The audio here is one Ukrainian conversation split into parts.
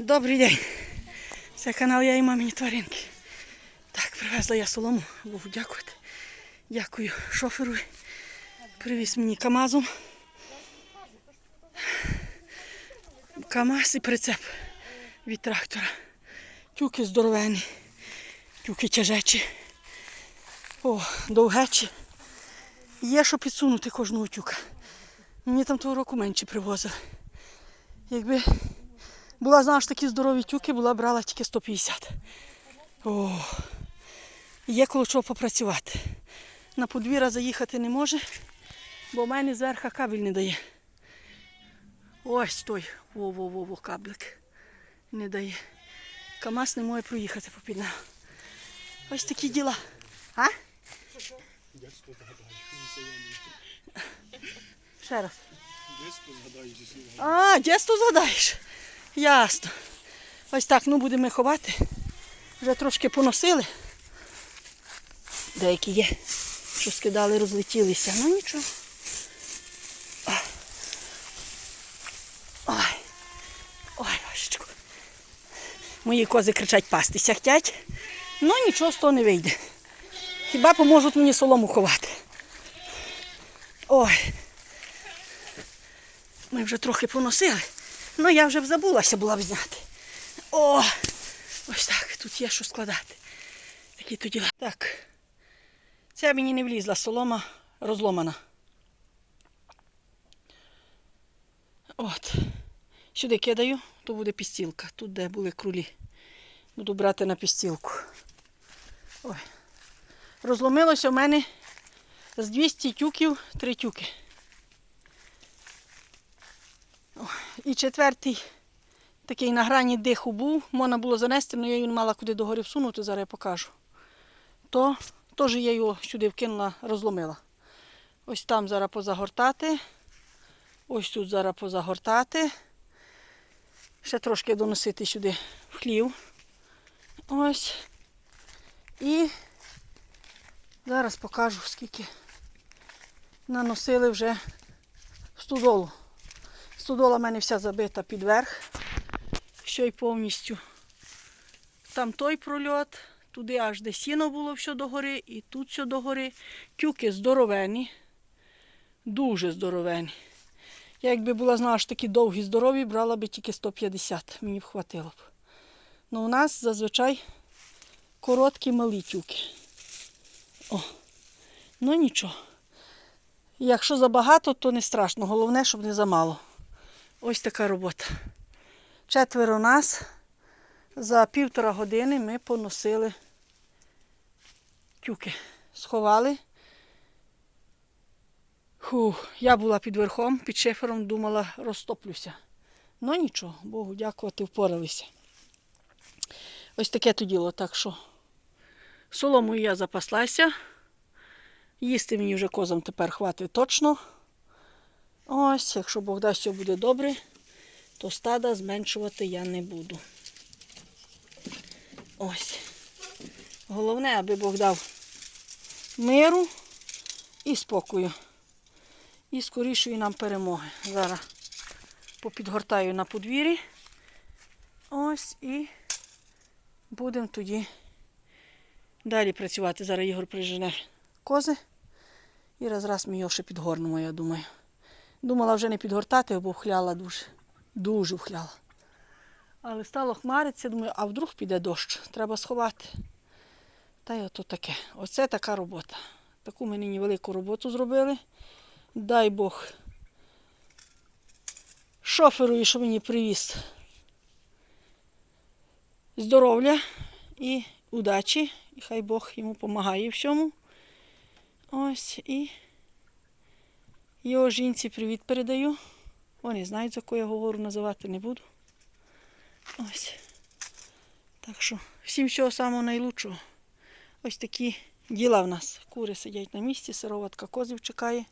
Добрий день. Це канал Я і мамині тваринки. Так, привезла я солому. Богу дякувати. Дякую шоферу. Привіз мені Камазом. Камаз і прицеп від трактора. Тюки здоровені, тюки тяжечі. О, довгечі. Є що підсунути кожного тюка. Мені там того року менше привозили. Якби була, знаєш, такі здорові тюки, була брала тільки 150. О, є коло чого попрацювати. На подвір'я заїхати не може, бо в мене зверху кабель не дає. Ось той во-во-во каблик. Не дає. КАМАЗ не може проїхати попід нього. Ось такі діла. А? Ще раз. Дядько згадай, що. А, дійсно згадаєш. Ясно. Ось так, ну будемо ховати. Вже трошки поносили. Деякі є, що скидали, розлетілися. Ну нічого. Ой. Ой, Вашечко. Мої кози кричать пастися хотять. Ну нічого з того не вийде. Хіба поможуть мені солому ховати. Ой. Ми вже трохи поносили. Ну я вже б забулася була б зняти. О! Ось так, тут є що складати. Такі то. Так. Це мені не влізла, солома розломана. От. Сюди кидаю, то буде пістілка. Тут, де були крулі. Буду брати на пістілку. Ой. Розломилося в мене з 200 тюків 3 тюки. І четвертий такий на грані диху був, можна було занести, але я його не мала куди догори всунути, зараз я покажу. То теж я його сюди вкинула, розломила. Ось там зараз позагортати. Ось тут зараз позагортати. Ще трошки доносити сюди в хлів. Ось. І зараз покажу, скільки наносили вже студолу. Студола в мене вся забита під верх. Що й повністю. Там той прольот, туди аж де сіно було все догори, і тут все догори. Тюки здоровені, дуже здоровені. Я якби була, знаєш, такі довгі, здорові, брала би тільки 150, мені б хватило б. Ну у нас зазвичай короткі малі тюки. О, ну нічого. Якщо забагато, то не страшно. Головне, щоб не замало. Ось така робота. Четверо нас. За півтора години ми поносили тюки. Сховали. Фух, я була під верхом, під шифером, думала, розтоплюся. Ну нічого, Богу дякувати, впоралися. Ось таке то діло, так що соломою я запаслася. Їсти мені вже козам тепер хватить точно. Ось, якщо Бог дасть, все буде добре, то стада зменшувати я не буду. Ось. Головне, аби Бог дав миру і спокою. І скорішої нам перемоги. Зараз попідгортаю на подвір'ї. Ось і будемо тоді далі працювати. Зараз Ігор прижене кози. І раз раз ми його ще підгорнемо, я думаю. Думала вже не підгортати, бо вхляла дуже. Дуже вхляла. Але стало хмаритися, думаю, а вдруг піде дощ, треба сховати. Та й ото таке. Оце така робота. Таку ми нині велику роботу зробили. Дай Бог шоферу, що мені привіз здоров'я і удачі. І хай Бог йому допомагає всьому. Ось і. Його жінці привіт передаю. Вони знають, за кого я говорю, називати не буду. Ось. Так що всім всього самого найлучшого. Ось такі діла в нас. Кури сидять на місці, сироватка козів чекає.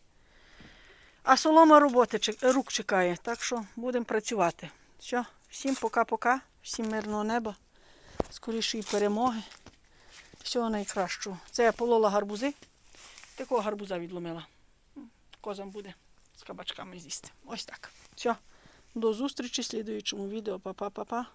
А солома роботи рук чекає. Так що будемо працювати. Все, всім пока-пока, всім мирного неба, скорішої перемоги. Всього найкращого. Це я полола гарбузи. Такого гарбуза відломила козам буде з кабачками з'їсти. Ось так. Все. До зустрічі в слідуючому відео. Па-па-па-па.